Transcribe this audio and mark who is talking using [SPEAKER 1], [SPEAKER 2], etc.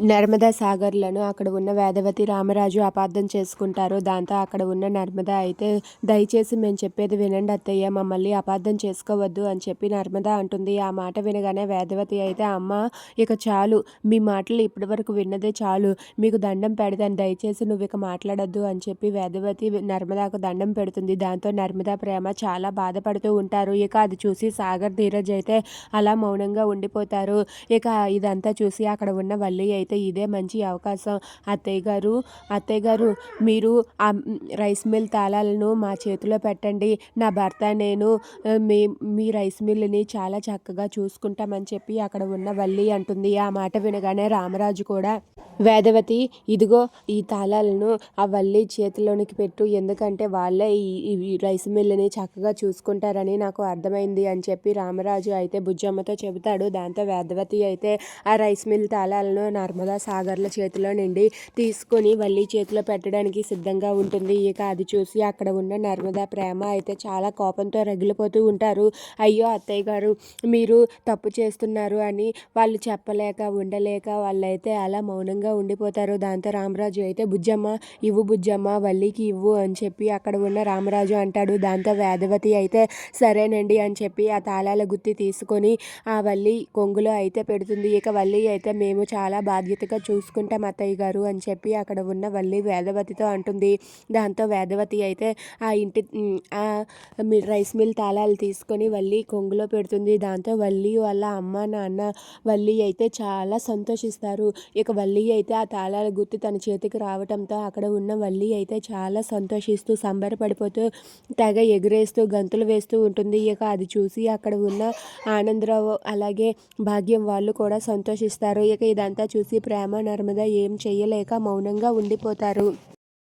[SPEAKER 1] నర్మదా సాగర్లను అక్కడ ఉన్న వేదవతి రామరాజు అపార్థం చేసుకుంటారు. దాంతో అక్కడ ఉన్న నర్మదా అయితే దయచేసి మేము చెప్పేది వినండి అత్తయ్య మమ్మల్ని అపార్థం చేసుకోవద్దు అని చెప్పి నర్మదా అంటుంది. ఆ మాట వినగానే వేదవతి అయితే అమ్మ ఇక చాలు మీ మాటలు ఇప్పటి వరకు విన్నదే చాలు. మీకు దండం పెడతాను దయచేసి నువ్వు ఇక మాట్లాడొద్దు అని చెప్పి వేదవతి నర్మదాకు దండం పెడుతుంది. దాంతో నర్మదా ప్రేమ చాలా బాధపడుతూ ఉంటారు. ఇక అది చూసి సాగర్ ధీరజ్ అయితే అలా మౌనంగా ఉండిపోతారు. ఇక ఇదంతా చూసి అక్కడ ఉన్న వల్లి అయితే ఇదే మంచి అవకాశం. అత్తయ్య గారు అత్తయ్య గారు మీరు ఆ రైస్ మిల్ తాళాలను మా చేతిలో పెట్టండి. నా భర్త నేను మీ మీ రైస్ మిల్ని చాలా చక్కగా చూసుకుంటామని చెప్పి అక్కడ ఉన్న వల్లి అంటుంది. ఆ మాట వినగానే రామరాజు కూడా వేదవతి ఇదిగో ఈ తాళాలను ఆ వల్లి చేతిలోనికి పెట్టు ఎందుకంటే వాళ్ళే ఈ రైస్ మిల్లుని చక్కగా చూసుకుంటారని నాకు అర్థమైంది అని చెప్పి రామరాజు అయితే బుజ్జమ్మతో చెబుతాడు. దాంతో వేదవతి అయితే ఆ రైస్ మిల్ తాళాలను నర్మదా సాగర్ల చేతిలో నుండి తీసుకొని వల్లి చేతిలో పెట్టడానికి సిద్ధంగా ఉంటుంది. ఇక అది చూసి అక్కడ ఉన్న నర్మదా ప్రేమ అయితే చాలా కోపంతో రగిలిపోతూ ఉంటారు. అయ్యో అత్తయ్య గారు మీరు తప్పు చేస్తున్నారు అని వాళ్ళు చెప్పలేక ఉండలేక వాళ్ళైతే అలా మౌనంగా ఉండిపోతారు దాంతో రామరాజు అయితే బుజ్జమ్మ ఇవ్వు బుజ్జమ్మ వల్లికి ఇవ్వు అని చెప్పి అక్కడ ఉన్న రామరాజు అంటాడు. దాంతో వేదవతి అయితే సరేనండి అని చెప్పి ఆ తాళాల గుత్తి తీసుకొని ఆ వల్లి కొంగులో అయితే పెడుతుంది. ఇక వల్లి అయితే మేము చాలా బాధ్యతగా చూసుకుంటాం అత్తయ్య గారు అని చెప్పి అక్కడ ఉన్న వల్లి వేదవతితో అంటుంది. దాంతో వేదవతి అయితే ఆ ఇంటి ఆ రైస్ మిల్ తాళాలు తీసుకొని వల్లి కొంగులో పెడుతుంది. దాంతో వల్లి వాళ్ళ అమ్మ నాన్న వల్లి అయితే చాలా సంతోషిస్తారు. ఇక వల్లి అయితే ఆ తాళాల గుర్తు తన చేతికి రావటంతో అక్కడ ఉన్న వల్లి అయితే చాలా సంతోషిస్తూ సంబరపడిపోతూ తెగ ఎగిరేస్తూ గంతులు వేస్తూ ఉంటుంది. ఇక అది చూసి అక్కడ ఉన్న ఆనందరావు అలాగే భాగ్యం వాళ్ళు కూడా సంతోషిస్తారు. ఇక ఇదంతా చూసి ప్రేమ నర్మద ఏం చేయలేక మౌనంగా ఉండిపోతారు.